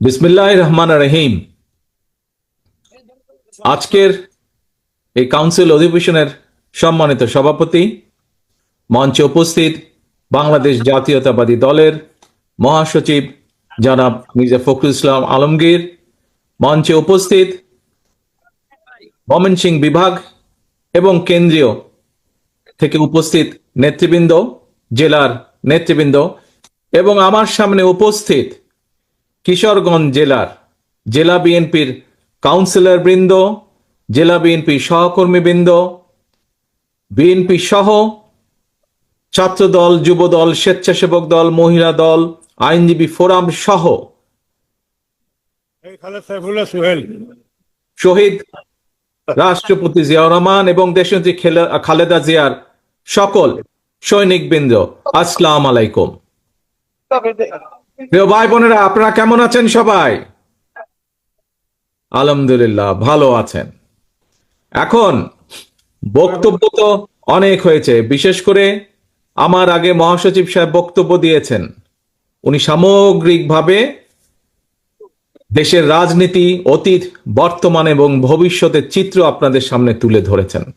বিসমিল্লাহ রহমান রহিম আজকের এই কাউন্সিল অধিবেশনের সম্মানিত সভাপতি, মঞ্চে উপস্থিত বাংলাদেশ জাতীয়তাবাদী দলের মহাসচিব জনাব মির্জা ফখরুল ইসলাম আলমগীর, মঞ্চে উপস্থিত ময়মনসিং বিভাগ এবং কেন্দ্রীয় থেকে উপস্থিত নেতৃবৃন্দ, জেলার নেতৃবৃন্দ এবং আমার সামনে উপস্থিত কিশোরগঞ্জ জেলার জেলা বিএনপির কাউন্সিলর বৃন্দ জেলা বিএনপির সহকর্মী বৃন্দ বিএনপি সহ ছাত্র দল যুব দল স্বেচ্ছাসেবক দল মহিলা দল আইনজীবী ফোরাম সহ শহীদ রাষ্ট্রপতি জিয়াউর রহমান এবং দেশনেত্রী খেলা- খালেদা জিয়ার সকল সৈনিক বৃন্দ আসসালাম আলাইকুম। প্রিয় ভাই বোনেরা, আপনারা কেমন আছেন সবাই? আলহামদুলিল্লাহ, ভালো আছেন। এখন বক্তব্য তো অনেক হয়েছে, বিশেষ করে আমার আগে মহাসচিব সাহেব বক্তব্য দিয়েছেন। উনি সামগ্রিকভাবে দেশের রাজনীতি, অতীত, বর্তমান এবং ভবিষ্যতের চিত্র আপনাদের সামনে তুলে ধরেছেন।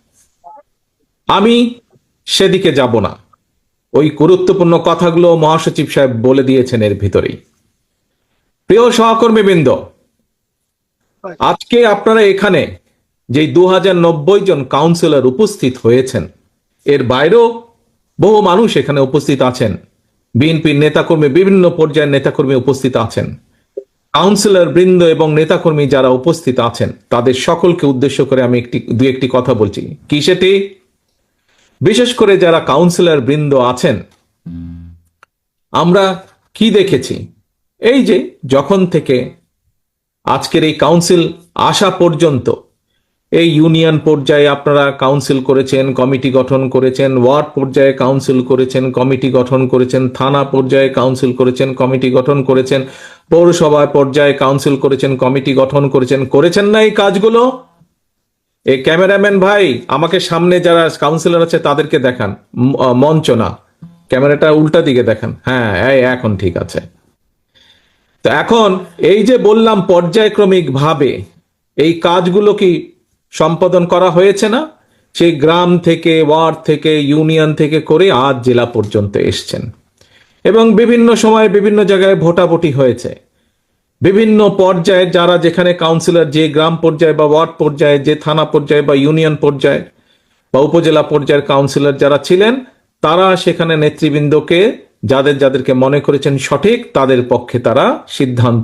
আমি সেদিকে যাব না। ওই গুরুত্বপূর্ণ কথাগুলো মহাসচিব সাহেব বলে দিয়েছেন এর ভিতরেই। প্রিয় সহকর্মীবৃন্দ আজকে আপনারা এখানে যে দু জন কাউন্সিলর উপস্থিত হয়েছেন এর বাইরেও বহু মানুষ এখানে উপস্থিত আছেন। বিএনপির নেতাকর্মী বিভিন্ন পর্যায়ের নেতাকর্মী উপস্থিত আছেন। কাউন্সিলর বৃন্দ এবং নেতাকর্মী যারা উপস্থিত আছেন তাদের সকলকে উদ্দেশ্য করে আমি একটি দু একটি কথা বলছি। কি সেটি? বিশেষ করে যারা কাউন্সিলর বৃন্দ আছেন, আমরা কি দেখেছি? এই যে যখন থেকে আজকের এই কাউন্সিল আসা পর্যন্ত, এই ইউনিয়ন পর্যায়ে আপনারা কাউন্সিল করেছেন কমিটি গঠন করেছেন ওয়ার্ড পর্যায়ে কাউন্সিল করেছেন কমিটি গঠন করেছেন, থানা পর্যায়ে কাউন্সিল করেছেন কমিটি গঠন করেছেন, পৌরসভা পর্যায়ে কাউন্সিল করেছেন কমিটি গঠন করেছেন করেছেন না এই কাজগুলো? এই ক্যামেরাম্যান ভাই, আমাকে সামনে যারা কাউন্সিলর আছে তাদেরকে দেখান। মঞ্চ না। ক্যামেরাটা উল্টা দিকে দেখান। হ্যাঁ এখন ঠিক আছে। তো এখন এই যে বললাম পর্যায়ক্রমিক ভাবে, এই কাজগুলো কি সম্পাদন করা হয়েছে না? সেই গ্রাম থেকে, ওয়ার্ড থেকে, ইউনিয়ন থেকে করে আজ জেলা পর্যন্ত এসছেন। এবং বিভিন্ন সময়ে বিভিন্ন জায়গায় ভোটাভুটি হয়েছে। বিভিন্ন পর্যায়ে যারা যেখানে কাউন্সিলর যে গ্রাম পর্যায়ে বা ওয়ার্ড পর্যায়ে, যে থানা পর্যায়ে বা ইউনিয়ন পর্যায়ে বা উপজেলা পর্যায়ের কাউন্সিলর যারা ছিলেন, তারা সেখানে নেতৃবৃন্দকে, যাদের যাদেরকে মনে করেছেন সঠিক, তাদের পক্ষে তারা সিদ্ধান্ত